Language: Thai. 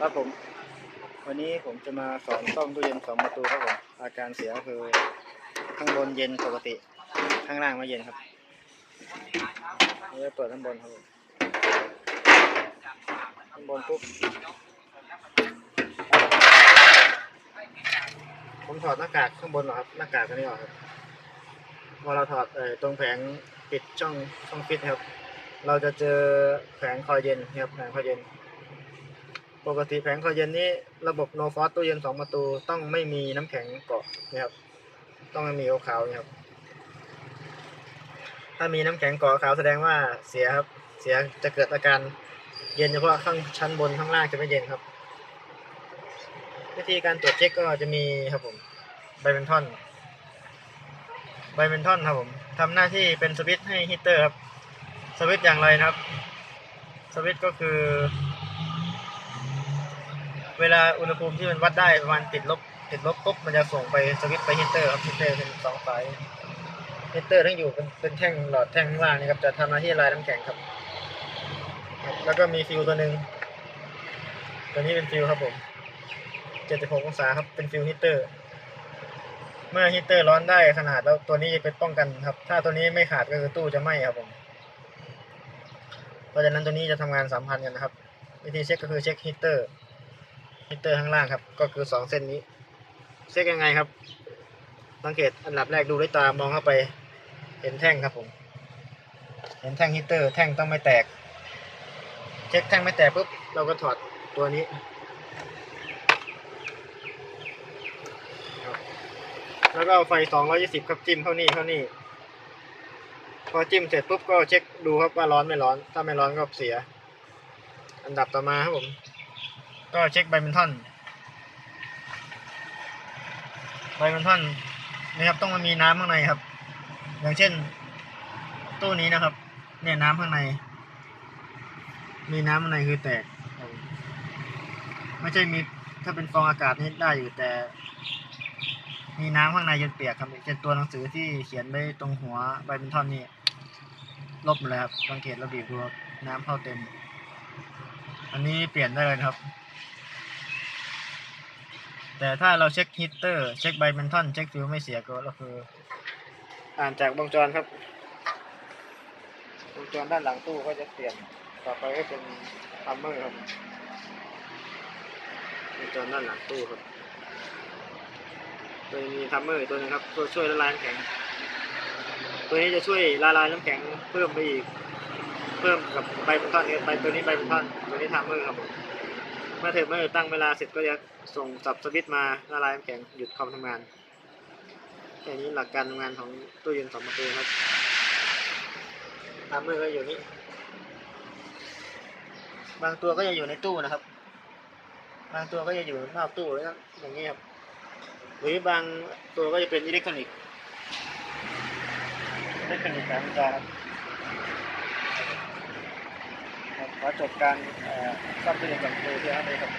ครับผม วันนี้ผมจะมาสอนซ่อมตู้เย็นสองประตูครับผม อาการเสียคือข้างบนเย็นปกติ ข้างล่างไม่เย็นครับนี่จะเปิดข้างบนครับผมข้างบนปุ๊บ ผมถอดหน้ากากข้างบนหรอครับ หน้ากากตัวนี้ออกครับพอเราถอดเออตรงแผงปิดช่องช่องฟิตครับ เราจะเจอแผงคอยเย็นครับแผงคอยเย็น ปกติแผงคอยเย็นนี้ระบบโนฟอสตู้เย็นสองประตูต้องไม่มีน้ำแข็งเกาะนะครับ ต้องไม่มีขาวนะครับ ถ้ามีน้ำแข็งเกาะขาวแสดงว่าเสียครับ เสียจะเกิดอาการเย็นเฉพาะข้างชั้นบนข้างล่างจะไม่เย็นครับ วิธีการตรวจเช็คก็จะมีครับผมไบเบนทอนไบเบนทอนครับผมทำหน้าที่เป็นสวิตช์ให้ฮีตเตอร์ครับสวิตช์อย่างไรนะครับ สวิตช์ก็คือ เวลาอุณหภูมิที่มันวัดได้ประมาณติดลบติดลบปุ๊บมันจะส่งไปสวิตช์ไปฮีตเตอร์ครับฮีตเตอร์เป็นสองสายฮีตเตอร์ทั้งอยู่เป็นเป็นแท่งหลอดแท่งข้างล่างนี่ครับจะทำหน้าที่ละลายน้ำแข็งครับ แล้วก็มีฟิวตัวหนึ่งตัวนี้เป็นฟิวครับผม76องศาครับเป็นฟิวฮีตเตอร์ เมื่อฮีตเตอร์ร้อนได้ขนาดแล้วตัวนี้เป็นป้องกันครับ ถ้าตัวนี้ไม่ขาดก็คือตู้จะไหม้ครับผมเพราะฉะนั้นตัวนี้จะทำงานสัมพันธ์กันนะครับ วิธีเช็คก็คือเช็คฮีตเตอร์ ฮีตเตอร์ข้างล่างครับ ก็คือสองเส้นนี้ เช็คยังไงครับ สังเกตอันดับแรกดูด้วยตามองเข้าไป เห็นแท่งครับผม เห็นแท่งฮีตเตอร์ แท่งต้องไม่แตก เช็คแท่งไม่แตกปุ๊บเราก็ถอดตัวนี้แล้วก็เอาไฟ 220 ครับจิ้มเข้านี่เข้านี่พอจิ้มเสร็จปุ๊บก็เช็คดูครับว่าร้อนไม่ร้อน ถ้าไม่ร้อนก็เสีย อันดับต่อมาครับผม ก็เช็คไบเมนทอนไบเมนทอนนะครับต้องมันมีน้ำข้างในครับ อย่างเช่น ตู้นี้นะครับ เนี่ยน้ำข้างใน มีน้ำข้างในคือแตก ไม่ใช่มีถ้าเป็นฟองอากาศนี่ได้อยู่แต่ มีน้ำข้างในจนเปียกครับเช่นตัวหนังสือที่เขียนไว้ตรงหัวไบเมนทอนนี่ลบหมดเลยครับสังเกตระบีบดูน้ำเข้าเต็ม อันนี้เปลี่ยนได้เลยครับ แต่ถ้าเราเช็คฮีตเตอร์ เช็คไบเมนทอนเช็คฟิวไม่เสียก็คือ อ่านจากวงจรครับ วงจรด้านหลังตู้ก็จะเปลี่ยน ต่อไปก็เป็นทัมเมอร์ครับวงจรด้านหลังตู้ครับโดยมีทัมเมอร์อีกตัวหนึงครับตัวช่วยละลายน้ำแข็ง ตัวนี้จะช่วยละลายน้ำแข็งเพิ่มไปอีก เพิ่มกับใบเป็นทอนนี้ใบตัวนี้ใบเป็นทอนตัวนี้ทัมเมอร์ครับผ มเมื่อเทอร์เมอร์ตั้งเวลาเสร็จก็จะส่งสับสวิตช์มาละลายน้ำแข็งหยุดความทำงานแค่นี้หลักการทำงานของตู้เย็นสองประตูครับทัมเมอก็อยู่นี่บางตัวก็จะอยู่ในตู้นะครับ บางตัวก็จะอยู่นอกตู้แล้วอย่างนี้ครับหรือบางตัวก็จะเป็นอิเล็กทรอนิกส์อิเล็กทรอนิกส์สามจอครับครับ ขอจบการเอ่อซ่อมตู้เย็นกับมือเพียงเท่านี้ครับ